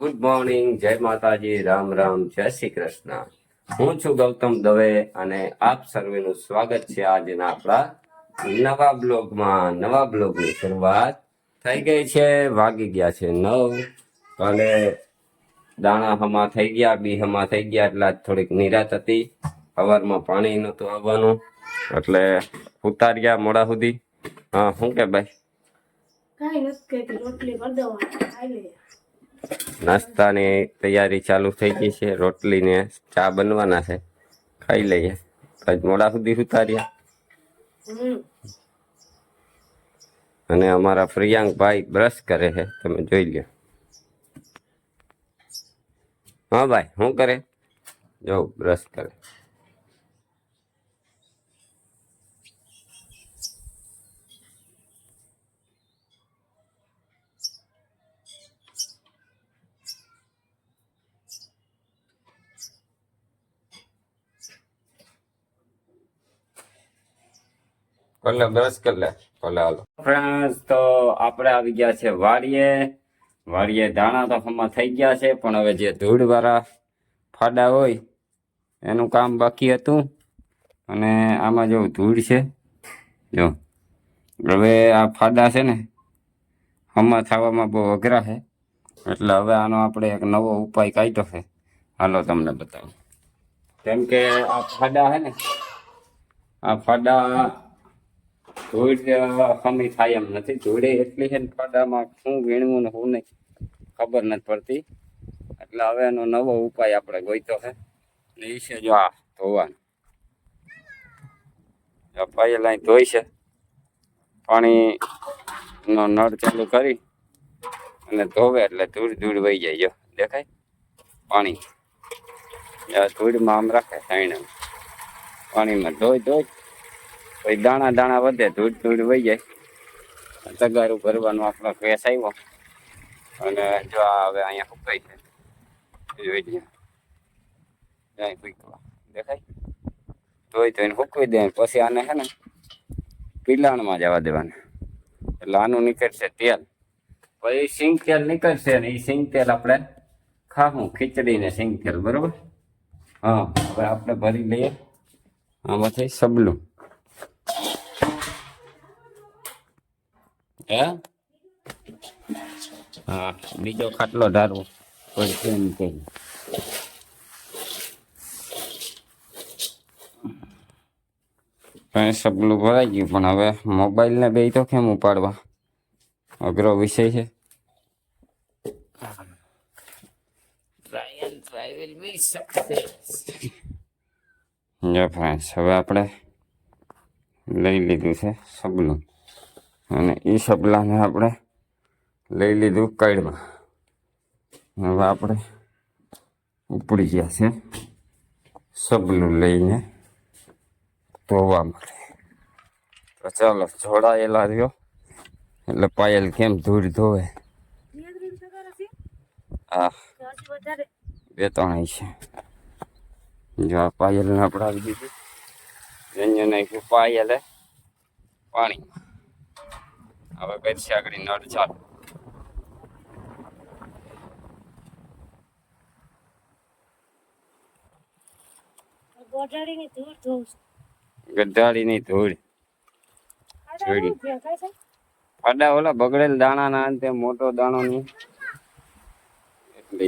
Good morning જય માતાજી, રામ રામ, જય શ્રી કૃષ્ણ. હું છું ગૌતમ દવે અને આપ સર્વેનું સ્વાગત છે આજના આપણા નવા બ્લોગમાં. નવા બ્લોગની શરૂઆત થઈ ગઈ છે, વાગી ગયા છે નવ. કાલે દાણા હમા થઈ ગયા, બી હમા થઈ ગયા, એટલે થોડીક નિરાત હતી. સવારમાં પાણી નહોતું આવવાનું, એટલે ઉતાર્યા મોડા સુધી. હા શું કે ભાઈ? કઈ નથી રોટલી કરી દઉં ખાઈ લઈએ નાસ્તાની તૈયારી ચાલુ થઈ ગઈ છે. રોટલી ને ચા બનવાના છે. ખાઈ લઈએ. આજ મોડા સુધી ઉતાર્યા અને અમારા પ્રિયાંક ભાઈ બ્રશ કરે છે. તમે જોઈ લ્યો. હા ભાઈ, શું કરે? જો, બ્રશ કરે. કોલે બ્રશ કલે લે, કોલે હાલો. ફ્રેન્ડ્સ તો આપણે આવી ગયા છે વાડીએ. વાડીએ દાણા તો હમણાં થઈ ગયા છે, પણ હવે જે ધૂળવાળા ફાડા હોય, એનું કામ બાકી હતું. અને આમાં જો ધૂળ છે, જો. હવે આ ફાડા છે ને, હમણાં થવામાં બહુ અઘરા છે. એટલે હવે આનો આપણે એક નવો ઉપાય કાઢ્યો છે. હાલો તમને બતાવું. કેમ કે આ ફાડા છે ને, આ ફાડા ધૂળ કમી થાય એમ નથી. ધૂળે એટલી છે ને ખાડામાં શું વીણવું ને શું નહીં. ખબર નથી પડતી. એટલે હવે એનો નવો ઉપાય આપણે ગોઈતો છે એ છે જો આ ધોવાનું. જો પાયેલા ધોઈ છે. પાણી નો નળ ચાલુ કરી અને ધોવે એટલે ધૂળ ધૂળ વહી જાય. જો, દેખાય? પાણી. ધૂળમાં આમ રાખે સાઈડ પાણીમાં ધોઈ ધોઈ પછી દાણા દાણા વધે, ધૂળ ધૂળ વહી જાય. તગારું ભરવાનો આપણો કેસ આવ્યો. અને જો હવે અહીંયા સુકાય છે જોઈ લ્યો. જાય પીકવા દેખાય? ધોઈ ધોઈને સૂકવી દે. પછી આને છે ને પીલાણમાં જવા દેવાના. એટલે આનું નીકળશે તેલ. પછી સિંગ તેલ નીકળશે એ સિંગ તેલ આપણે ખાવું ખીચડી સિંગ તેલ બરોબર? હા આપણે ભરી લઈએ. આમાંથી સબલું. હે? હા બીજો ખાટલો ધારવો. કોઈ એમ કે. કઈ સબલું ભરાઈ ગયું પણ હવે મોબાઈલ ને બે તો કેમ ઉપાડવા? અઘરો વિષય છે. જો ફ્રેન્ડ્સ હવે આપણે લઈ લીધું છે સબલું. અને એ સબલાને આપણે લઈ લીધું કાઢમાં હવે આપણે ઉપડી ગયા છે સબલું લઈને ધોવા માટે. તો ચાલો, જોડાયેલા રહ્યો. એટલે પાયલ કેમ ધૂળ ધોવે? હા. બે ત્રણ છે. જો આ પાયલને આપણે આવી દીધું. વ્યંજન નાખ્યું પાયલે પાણીમાં હવે કરશે આગળ નળ ચાલુ. ગોઢાડીની ધૂળ ધૂળ. આડા જોડી. ઓલા બગડેલ દાણા ના અંતે મોટો દાણો નહીં એટલે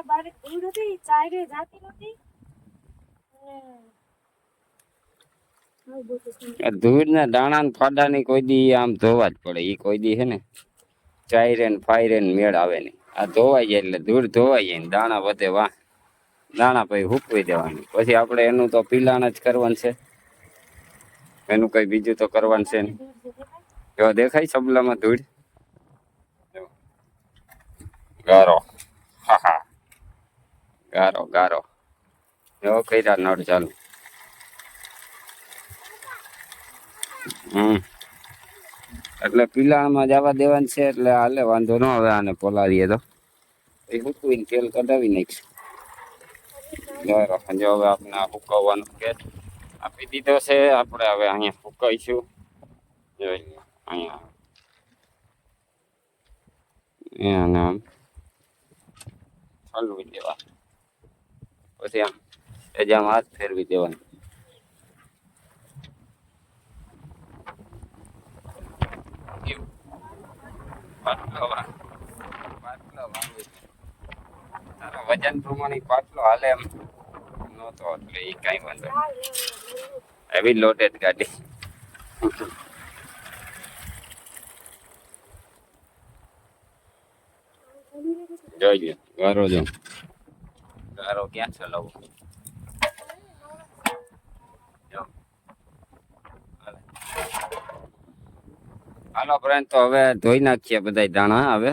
ઈ. આ બારીક હતી ચાયરે જાતી નહોતી ધૂળના દાણા ને ફાડા ની કોઈ દી આમ ધોવા જ પડે. ઈ કોઈ દી હે ને ચાયરે ને ફાયરે ને મેળ આવે ને આ ધોવાઈ જાય એટલે ધૂળ ધોવાઈ જાય ને દાણા વધે વાહ. દાણા પછી હૂકવી દેવાની. પછી આપણે એનું તો પીલાણ જ કરવાનું છે. એનું કઈ બીજું તો કરવાનું છે ને? જો દેખાય સબલામાં ધૂળ? ગારો. ગારો ગારો. જો કર્યા નળ ચાલુ. હમ. એટલે પીલાણમાં જવા દેવાનું છે, એટલે હાલે વાંધો ન આવે આને પોલાવીએ તો. એ હુકવીને તેલ કઢાવી નાખીશ. બરાબર જો હવે આપણે આ હુકવવાનું કે આપી દીધો છે, આપણે હવે અહીંયા હુકાઈશું. જોઈ લો, અહીંયા. એને નામ હલવી દેવા પછી આમ એજામ હાથ ફેરવી દેવાનું. વજન પ્રમાણે પાટલો હાલે એમ. નહોતો એટલે એ કાંઈ વાંધો. એવી લોટેડ ગાડી. જોઈ લો વારો જો. ગારો ક્યાં ચલાવો. હાલો. ફ્રેન્ડ તો હવે ધોઈ નાખીએ બધા દાણા હવે?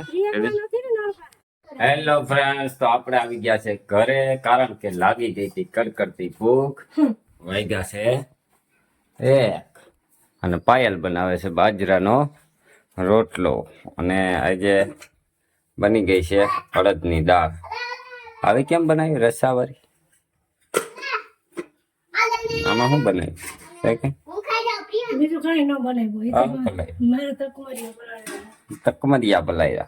હેલો ફ્રેન્ડ્સ તો આપણે આવી ગયા છે ઘરે કારણ કે લાગી ગઈ હતી કડકડતી ભૂખ. વાગ્યા છે એક. અને પાયલ બનાવે છે બાજરાનો રોટલો. અને આજે બની ગઈ છે અડદની દાળ. આવી કેમ બનાવી રસાવાળી? આમાં શું બનાવ્યું કઈ બનાવ્યું. બનાવ્યું બનાવ્યા.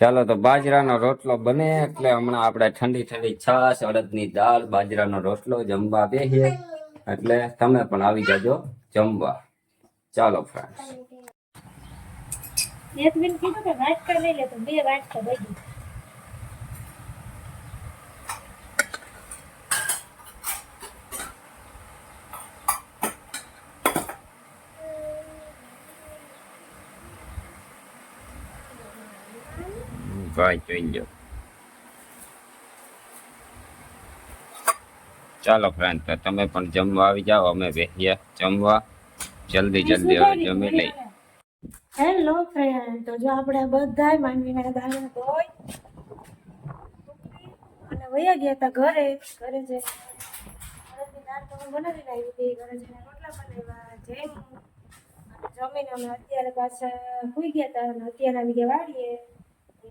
ચાલો તો બાજરાનો રોટલો બને એટલે હમણાં આપણે ઠંડી ઠંડી છાશ અડદની દાળ બાજરાનો રોટલો જમવા બેસીએ એટલે તમે પણ આવી જાજો જમવા. ચાલો ફ્રેન્ડ્સ એક મિનિટ કીધું કે વાટકા લઈ લે તો બે વાટકા બગી ભાઈ જોઈ લો ચાલો ફ્રેન્ડ તો તમે પણ જમવા આવી જાઓ અમે બેસીએ જમવા. જલ્દી જલ્દી હવે જમી લઈ હેલો ફ્રેન્ડ તો જો આપણે બધાય માંડવીના દાણા ધોઈ અને વયા ગયા હતા ઘરે ઘરે જે તો બનાવીને આવી હતી ઘરે જઈને રોટલા બનાવ્યા જમ્યું જમીને અમે અત્યારે પાછા સુઈ ગયા હતા અને અત્યારે આવી ગયા વાડીએ.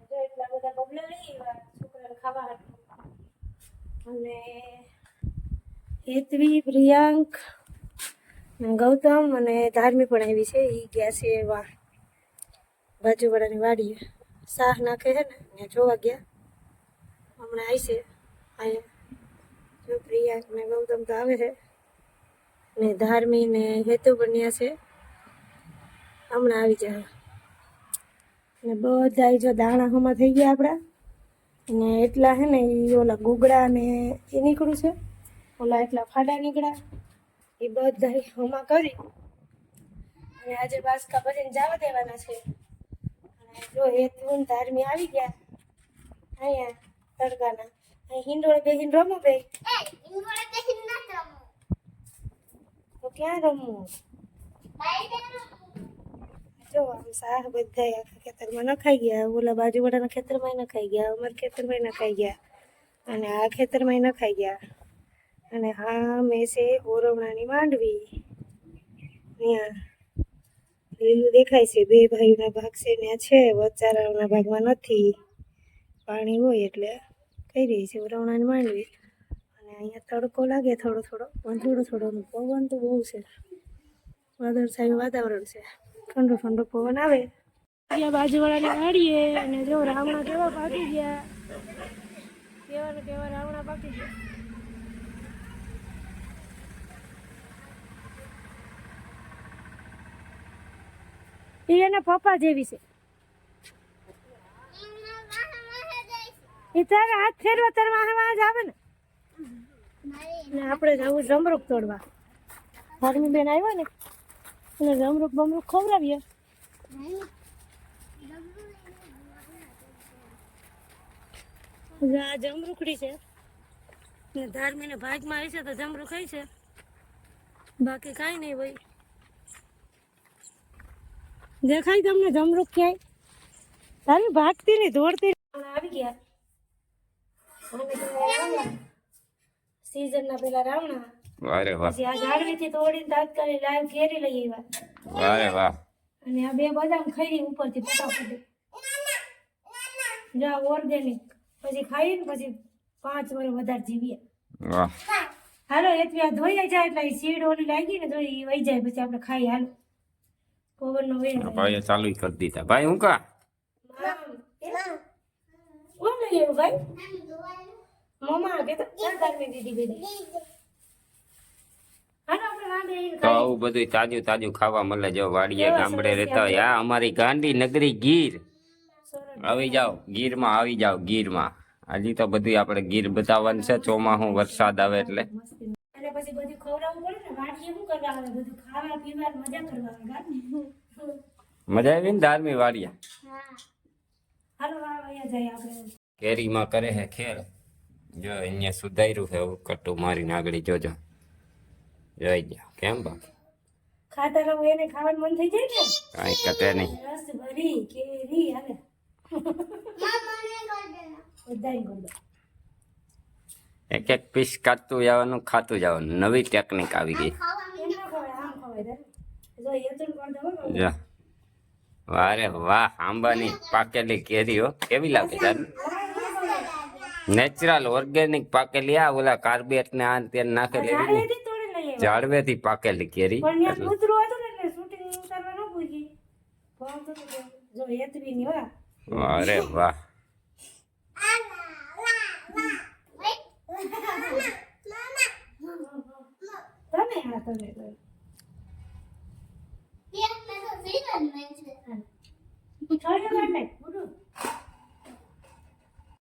જો એટલા બધા બબલા લઈ છોકરાને ખાવા અને હેતવી, પ્રિયાંક ગૌતમ અને ધાર્મી પણ આવી છે. એ ગયા છે એવા બાજુવાળાની વાડીએ. શાહ નાખે છે ને, ત્યાં જોવા ગયા. હમણાં આવી છે. અહીંયા જો પ્રિયાંક ને ગૌતમ તો આવે છે. ને ધાર્મી ને હેતુ બન્યા છે. હમણાં આવી જાય ને બધા જો દાણા હમા થઈ ગયા આપણા. ને એટલા હે ને એ ઓલા ગુગડા ને એ નીકળ્યું છે. ઓલા એટલા ફાડા નીકળ્યા. એ બધા હમા કરી. અને આજે બાસકા ભરીને જવા દેવાના છે. અને જો હેતુ ને ધાર્મી આવી ગયા. અહીંયા તડકાના. અહીં હિંડોળે બેહીને રમો બે? તો ક્યાં રમવું જો સાહ બધા આખા ખેતરમાં નખાઈ ગયા, ઓલા બાજુવાળાના ખેતરમાં નખાઈ ગયા, અમારા ખેતરમાં નખાઈ ગયા, અને આ ખેતરમાં નખાઈ ગયા. અને હા, મેં છે ઓરવણાની માંડવી. ત્યાં લીલું દેખાય છે, બે ભાઈઓના ભાગ છે ત્યાં છે વચારાઓના ભાગમાં નથી. પાણી હોય એટલે કઈ રહી છે ઓરવણાની માંડવી. અને અહીંયા તડકો લાગે થોડો થોડો, પણ થોડો થોડો પવન તો બહુ છે. વાદળછાયું વાતાવરણ છે. ઠંડો ઠંડો પવન આવે. ગયા બાજુવાળાની વાડીએ અને જો રાવણા કેવા પાકી ગયા. કેવા ને કેવા રાવણા પાકી ગયા. એ એના પપ્પા જેવી છે. એ તારા હાથ ફેરવા તારા વાહે જ આવે ને. આપણે જવું જમરૂક તોડવા. ધર્મી બેન આવ્યો ને. એટલે જમરૂક બમરૂક ખવડાવીએ આ જમરૂકડી છે ને ધાર્મીને ભાગમાં આવી છે તો જમરૂક ખાઈ છે બાકી કાંઈ નહીં ભાઈ દેખાય તમને જમરૂક ક્યાંય તારી ભાગતી નહીં દોડતી. આવી ગયા સીઝન ના પેલા રાવણા વારે વાહ. પછી આ ઝાડવીથી તોડીને તાત્કાલિક લાઈવ ઘેરી લઈ આવ્યા. વારે વાહ. અને આ બે બદામ ખાઈ ઉપરથી ફટાફટ. જા ઓર્ગેનિક પછી ખાઈને પછી પાંચ વર્ષ વધારે જીવીએ. વાહ. હાલો એટલી આ ધોઈ જાય એટલે સીડ ઓલી લાગી ને ધોઈ વહી જાય પછી આપણે ખાઈ હાલો. પવન નો આવે. ભાઈ ચાલુ કરી દીધા. ભાઈ હું કા? કોણ લઈ આવ્યું ભાઈ? મમ્મા કે તો દીદી ઈ તો આવું બધું તાજું તાજું ખાવા મળે જો વાડીએ ગામડે રહેતા હોય. આ અમારી ગાંધી નગરી ગીર. આવી જાઓ ગીરમાં આવી જાઓ ગીરમાં. હજી તો બધું આપણે ગીર બતાવવાનું છે ચોમાસું વરસાદ આવે એટલે. મજા આવે ને ધાર્મી વાડિયા કેરીમાં કરે હે ખેર. જો અહીંયા સુધાર્યું છે એવું કટ્ટું મારીને આગળ જોજો. જોઈ જાઓ કેમ બાકી ખાતા રહો એને ખાવાનું મન થઈ જાય ને? કાંઈ કટે નહીં. રસ ભરી કેરી હાલે. બધાય કરી દો. એક એક પીસ કાઢતું જવાનું ખાતું જવાનું. નવી ટેકનિક આવી ગઈ. એમ ના ખવાય આમ ખવાય તારે. જો એ તો કોણ દો જો. વારે વાહ આંબાની પાકેલી કેરીઓ કેવી લાગે તાર? નેચરલ ઓર્ગેનિક પાકેલી. આ ઓલા કાર્બેટ ને આ ને તે નાખેલી એવી. નહીં. થી પાકેલી કેરી પણ હતું ને એટલે શૂટિંગ ઉતારવા ન પૂછી. ફોન તો જો હેતવી ની વાહ. અરે વાહ તને હા. મોટું.